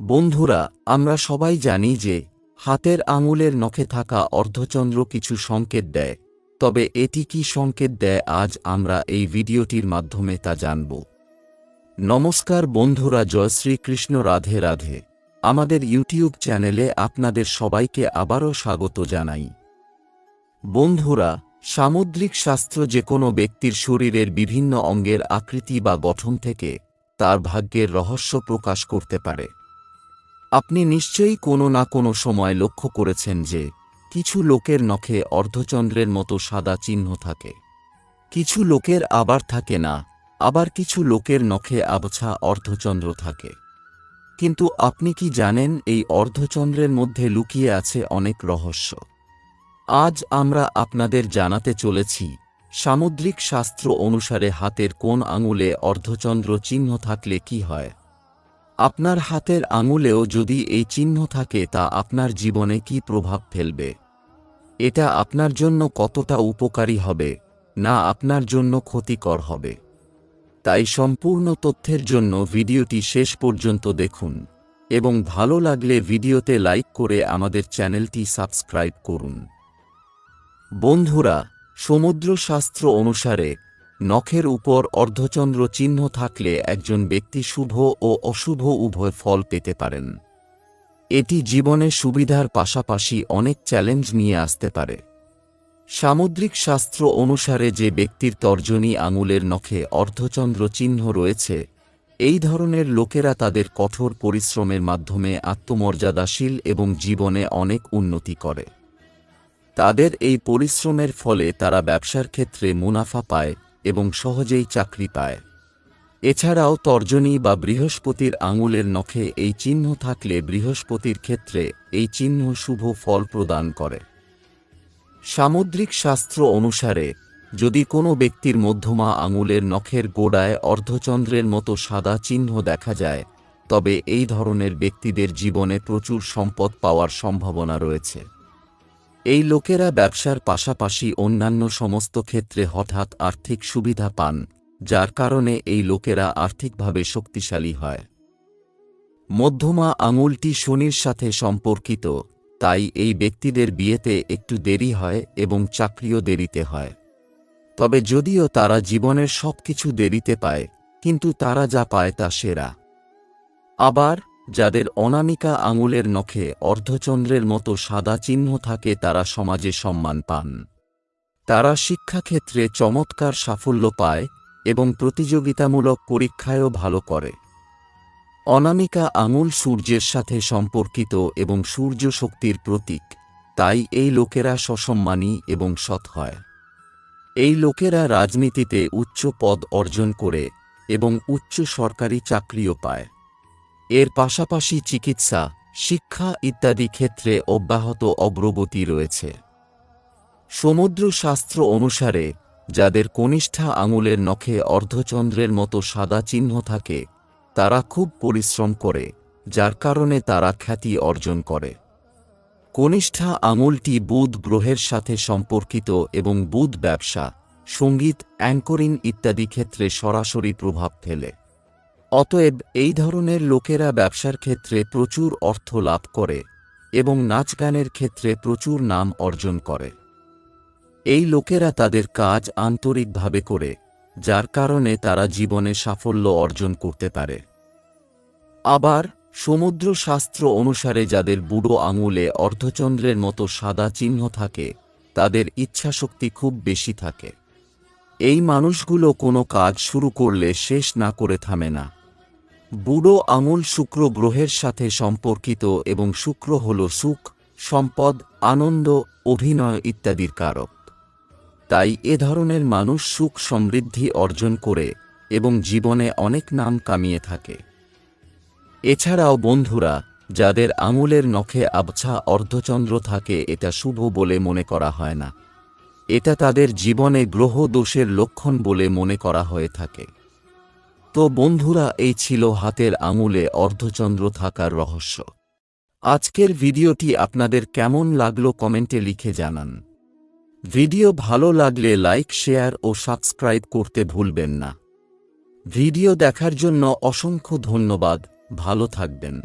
বন্ধুরা, আমরা সবাই জানি যে হাতের আঙুলের নখে থাকা অর্ধচন্দ্র কিছু সংকেত দেয়। তবে এটি কি সংকেত দেয় আজ আমরা এই ভিডিওটির মাধ্যমে তা জানব। নমস্কার বন্ধুরা, জয় শ্রীকৃষ্ণ, রাধে রাধে। আমাদের ইউটিউব চ্যানেলে আপনাদের সবাইকে আবারও স্বাগত জানাই। বন্ধুরা, সামুদ্রিক শাস্ত্র যে কোনো ব্যক্তির শরীরের বিভিন্ন অঙ্গের আকৃতি বা গঠন থেকে তার ভাগ্যের রহস্য প্রকাশ করতে পারে। আপনি নিশ্চয়ই কোনো না কোনো সময় লক্ষ্য করেছেন যে, কিছু লোকের নখে অর্ধচন্দ্রের মতো সাদা চিহ্ন থাকে। কিছু লোকের আবার থাকে না, আবার কিছু লোকের নখে আবছা অর্ধচন্দ্র থাকে। কিন্তু আপনি কি জানেন, এই অর্ধচন্দ্রের মধ্যে লুকিয়ে আছে অনেক রহস্য। আজ আমরা আপনাদের জানাতে চলেছি, সামুদ্রিক শাস্ত্র অনুসারে হাতের কোন আঙুলে অর্ধচন্দ্র চিহ্ন থাকলে কি হয়। আপনার হাতের আঙুলেও যদি এই চিহ্ন থাকে তা আপনার জীবনে কি প্রভাব ফেলবে? এটা আপনার জন্য কতটা উপকারী হবে, না আপনার জন্য ক্ষতিকর হবে? তাই সম্পূর্ণ তথ্যের জন্য ভিডিওটি শেষ পর্যন্ত দেখুন এবং ভালো লাগলে ভিডিওতে লাইক করে আমাদের চ্যানেলটি সাবস্ক্রাইব করুন। বন্ধুরা, সমুদ্রশাস্ত্র অনুসারে নখের উপর অর্ধচন্দ্র চিহ্ন থাকলে একজন ব্যক্তি শুভ ও অশুভ উভয় ফল পেতে পারেন। এটি জীবনে সুবিধার পাশাপাশি অনেক চ্যালেঞ্জ নিয়ে আসতে পারে। সামুদ্রিক শাস্ত্র অনুসারে যে ব্যক্তির তর্জনী আঙুলের নখে অর্ধচন্দ্র চিহ্ন রয়েছে, এই ধরনের লোকেরা তাদের কঠোর পরিশ্রমের মাধ্যমে আত্মমর্যাদাশীল এবং জীবনে অনেক উন্নতি করে। তাদের এই পরিশ্রমের ফলে তারা ব্যবসার ক্ষেত্রে মুনাফা পায় এবং সহজেই চাকরি পায়। এছাড়াও তর্জনী বা বৃহস্পতির আঙুলের নখে এই চিহ্ন থাকলে বৃহস্পতির ক্ষেত্রে এই চিহ্ন শুভ ফল প্রদান করে। সামুদ্রিক শাস্ত্র অনুসারে, যদি কোনো ব্যক্তির মধ্যমা আঙুলের নখের গোড়ায় অর্ধচন্দ্রের মতো সাদা চিহ্ন দেখা যায়, তবে এই ধরনের ব্যক্তিদের জীবনে প্রচুর সম্পদ পাওয়ার সম্ভাবনা রয়েছে। এই লোকেরা ব্যবসার পাশাপাশি অন্যান্য সমস্ত ক্ষেত্রে হঠাৎ আর্থিক সুবিধা পান, যার কারণে এই লোকেরা আর্থিকভাবে শক্তিশালী হয়। মধ্যমা আঙুলটি শনির সাথে সম্পর্কিত, তাই এই ব্যক্তিদের বিয়েতে একটু দেরি হয় এবং চাকরিও দেরিতে হয়। তবে যদিও তারা জীবনের সব কিছু দেরিতে পায়, কিন্তু তারা যা পায় তা সেরা। আবার যাদের অনামিকা আঙুলের নখে অর্ধচন্দ্রের মতো সাদা চিহ্ন থাকে তারা সমাজে সম্মান পান। তারা শিক্ষাক্ষেত্রে চমৎকার সাফল্য পায় এবং প্রতিযোগিতামূলক পরীক্ষায়ও ভালো করে। অনামিকা আঙুল সূর্যের সাথে সম্পর্কিত এবং সূর্য শক্তির প্রতীক, তাই এই লোকেরা সসম্মানী এবং সৎ হয়। এই লোকেরা রাজনীতিতে উচ্চ পদ অর্জন করে এবং উচ্চ সরকারি চাকরিও পায়। এর পাশাপাশি চিকিৎসা, শিক্ষা ইত্যাদি ক্ষেত্রে অব্যাহত অগ্রগতি রয়েছে। সমুদ্র শাস্ত্র অনুসারে, যাদের কনিষ্ঠা আঙুলের নখে অর্ধচন্দ্রের মতো সাদা চিহ্ন থাকে, তারা খুব পরিশ্রম করে, যার কারণে তারা খ্যাতি অর্জন করে। কনিষ্ঠা আঙুলটি বুধ গ্রহের সাথে সম্পর্কিত এবং বুধ ব্যবসা, সংগীত, অ্যাঙ্করিং ইত্যাদি ক্ষেত্রে সরাসরি প্রভাব ফেলে। অতএব এই ধরনের লোকেরা ব্যবসার ক্ষেত্রে প্রচুর অর্থ লাভ করে এবং নাচ গানের ক্ষেত্রে প্রচুর নাম অর্জন করে। এই লোকেরা তাদের কাজ আন্তরিকভাবে করে, যার কারণে তারা জীবনে সাফল্য অর্জন করতে পারে। আবার সমুদ্র শাস্ত্র অনুসারে যাদের বুড়ো আঙুলে অর্ধচন্দ্রের মতো সাদা চিহ্ন থাকে, তাদের ইচ্ছাশক্তি খুব বেশি থাকে। এই মানুষগুলো কোনো কাজ শুরু করলে শেষ না করে থামে না। বুড়ো আঙুল শুক্র গ্রহের সাথে সম্পর্কিত এবং শুক্র হল সুখ, সম্পদ, আনন্দ, অভিনয় ইত্যাদির কারক। তাই এ ধরনের মানুষ সুখ সমৃদ্ধি অর্জন করে এবং জীবনে অনেক নাম কামিয়ে থাকে। এছাড়াও বন্ধুরা, যাদের আঙুলের নখে আবছা অর্ধচন্দ্র থাকে এটা শুভ বলে মনে করা হয় না। এটা তাদের জীবনে গ্রহ দোষের লক্ষণ বলে মনে করা হয়ে থাকে। তো বন্ধুরা, এই ছিল হাতের আঙুলে অর্ধচন্দ্র থাকার রহস্য। আজকের ভিডিওটি আপনাদের কেমন লাগল কমেন্টে লিখে জানান। ভিডিও ভালো লাগলে লাইক, শেয়ার ও সাবস্ক্রাইব করতে ভুলবেন না। ভিডিও দেখার জন্য অসংখ্য ধন্যবাদ, ভালো থাকবেন।